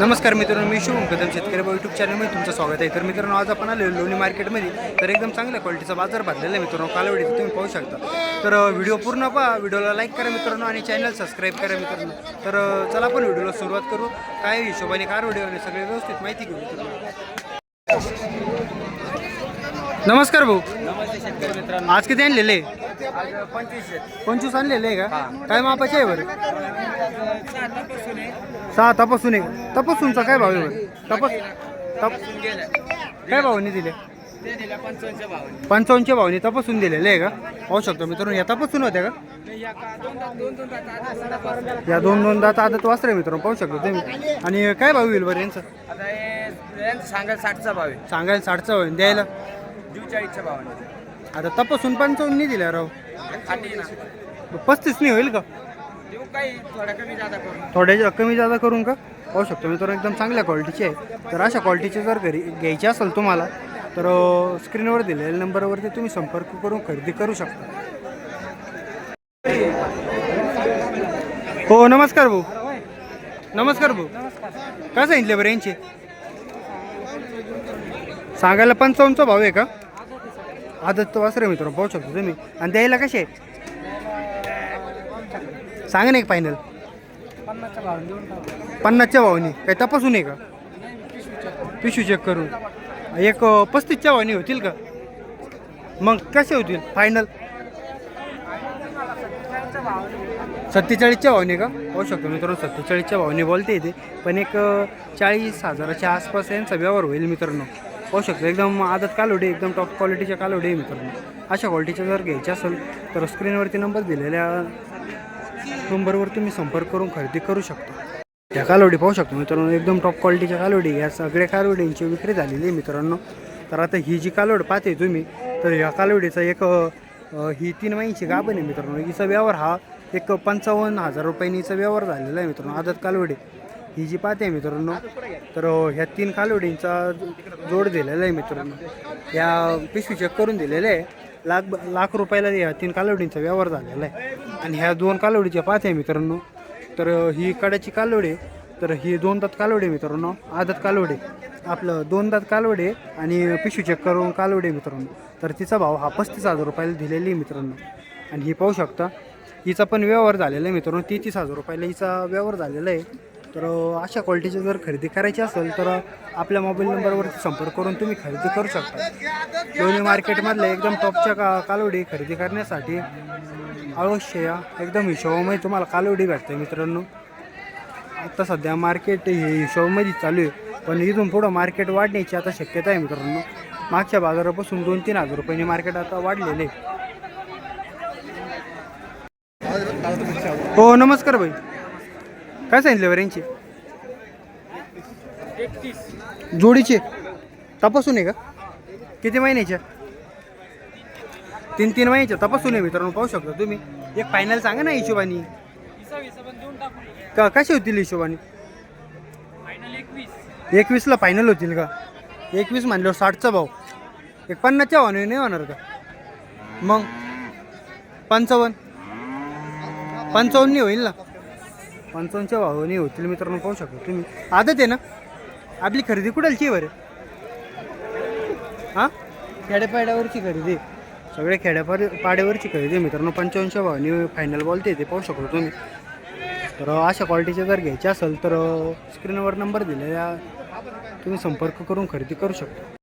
नमस्कार मित्रांनो मी शुभम कदम शेतकरी भाऊ यूट्यूब चॅनलमध्ये तुमचं स्वागत आहे. तर मित्रांनो आज आपण आलो लोणी मार्केटमध्ये तर एकदम चांगल्या क्वालिटीचा बाजार भरलेला आहे मित्रांनो कालवडीचा तुम्ही पाहू शकता. तर व्हिडिओ पूर्ण पहा. व्हिडिओला लाईक करा मित्रांनो आणि चॅनल सबस्क्राईब करा मित्रांनो. तर चला आपण व्हिडिओला सुरुवात करू. काय हिशोबाने कार व्हिडिओ आणि सगळे व्यवस्थित माहिती घेऊ मित्रांनो. नमस्कार भाऊ. नमस्ते शेतकरी मित्रांनो. आज किती आणलेले? पंचवीस आणलेले आहे का? काय मापाचे आहे बरं? सहा तपासून आहे. तपासूनचा काय भाव आहे बरं? तपास तप. काय भावाने दिले? पंचावन्नच्या भावाने तपासून दिलेले आहे का? पाहू शकतो मित्रांनो या तपासून होत्या का? या दोन दोन दात आदत वासरे मित्रांनो पाहू शकतो तुम्ही. आणि काय भाव होईल बरं यांचं? सांगायला साठचा भाव आहे. सांगायला साठचा होईल. द्यायला? जीव चाळीसच्या भावाने. आता तपासून पंचावन्न नाही दिल्या राव. पस्तीस नाही होईल का? देऊ कमी जादा करून थोड्या कमी जादा करून का? पाहू शकतो मी तर एकदम चांगल्या क्वालिटीची आहे तर अशा क्वालिटीचे जर घरी घ्यायची असेल तुम्हाला तर स्क्रीनवर दिलेल्या नंबरवरती तुम्ही संपर्क करून खरेदी करू शकता. हो नमस्कार भाऊ. नमस्कार भाऊ. काय सांगितले बरं यांचे? सांगायला पंचावन्नचा भाव आहे का? आदत वासरे मित्र पाहू शकतो तुम्ही. आणि द्यायला कसे? सांगा ना एक फायनल पन्नासच्या भावनी. काही तपासून आहे का? पिशू चेक करून. एक पस्तीसच्या भावनी होतील का? मग कसे होतील? फायनल सत्तेचाळीसच्या भावने का? पाहू शकतो मित्रांनो सत्तेचाळीसच्या भावाने बोलते ते. पण एक चाळीस हजाराच्या आसपास यांचा व्यवहार होईल मित्रांनो. पाहू शकतो. एकदम आदत कालोडी एकदम टॉप क्वालिटीच्या कालोडी आहे मित्रांनो. अशा क्वालिटीच्या जर घ्यायच्या असेल तर स्क्रीनवरती नंबर दिलेल्या नंबरवर तुम्ही संपर्क करून खरेदी करू शकता. त्या कालवडी पाहू शकतो मित्रांनो एकदम टॉप क्वालिटीच्या कालवडी या सगळ्या कालोडींची विक्री झालेली आहे मित्रांनो. तर आता ही जी कालोड पाहते तुम्ही तर या कालवडीचा एक ही तीन महिन्याची गाभण आहे मित्रांनो. हिचा व्यवहार हा एक पंचावन्न हजार रुपयांनी हिचा व्यवहार झालेला आहे मित्रांनो आदत कालवडी. ही जी पाहते मित्रांनो तर ह्या तीन कालवडींचा जोड दिलेला आहे मित्रांनो. या पिशवी चेक करून दिलेले आहे. लाख लाख रुपयाला या तीन कालवडींचा व्यवहार झालेला आहे. आणि ह्या दोन कालवडीच्या पाहते मित्रांनो. तर ही कड्याची कालवडे तर ही दोन दात कालवडे मित्रांनो. आदत कालवडे आपलं दोन दात कालवडे आणि पिशवी चेक करून कालवडे मित्रांनो. तर तिचा भाव हा पस्तीस हजार रुपयाला दिलेली आहे मित्रांनो. आणि ही पाहू शकता हिचा पण व्यवहार झालेला आहे मित्रांनो. तेहतीस हजार रुपयाला हिचा व्यवहार झालेला आहे. तर अशा क्वालिटीची जर खरेदी करायची असेल तर आपल्या मोबाईल नंबरवरती संपर्क करून तुम्ही खरेदी करू शकता. लोणी मार्केटमधल्या एकदम टॉपच्या का कालवडी खरेदी करण्यासाठी अवश्य या. एकदम हिशोबामध्ये तुम्हाला कालवडी भेटते मित्रांनो. आता सध्या मार्केट हे हिशोबामध्ये चालू आहे पण इथून पुढं मार्केट वाढण्याची आता शक्यता आहे मित्रांनो. मागच्या बाजारापासून दोन तीन हजार रुपयांनी मार्केट आता वाढलेले आहे. हो नमस्कार भाई. काय सांगितले बरं यांची? जोडीचे? तपासून आहे का? किती महिन्याच्या? तीन तीन महिन्याच्या. तपासून आहे मित्रांनो पाहू शकता तुम्ही. एक फायनल सांगा ना हिशोबाने. का कसे होतील हिशोबाने? एकवीसला फायनल होतील का? एकवीस म्हणल्यावर साठचा भाव. एक पन्नासच्या भावाने नाही होणार का? मग? पंचावन्न? पंचावन्न होईल ना? पंचावन्नच्या भावाने होतील मित्रांनो पाहू शकता तुम्ही. आदत आहे ना? आपली खरेदी कुठलची बरं? हां? खेड्यापाड्यावरची खरेदी. सगळ्या खेड्यापाड पाड्यावरची खरेदी मित्रांनो. पंचावन्नच्या भावाने फायनल बॉल ते पाहू शकतो तुम्ही. तर अशा क्वालिटीचे जर घ्यायचे असेल तर स्क्रीनवर नंबर दिलेला तुम्ही संपर्क करून खरेदी करू शकता.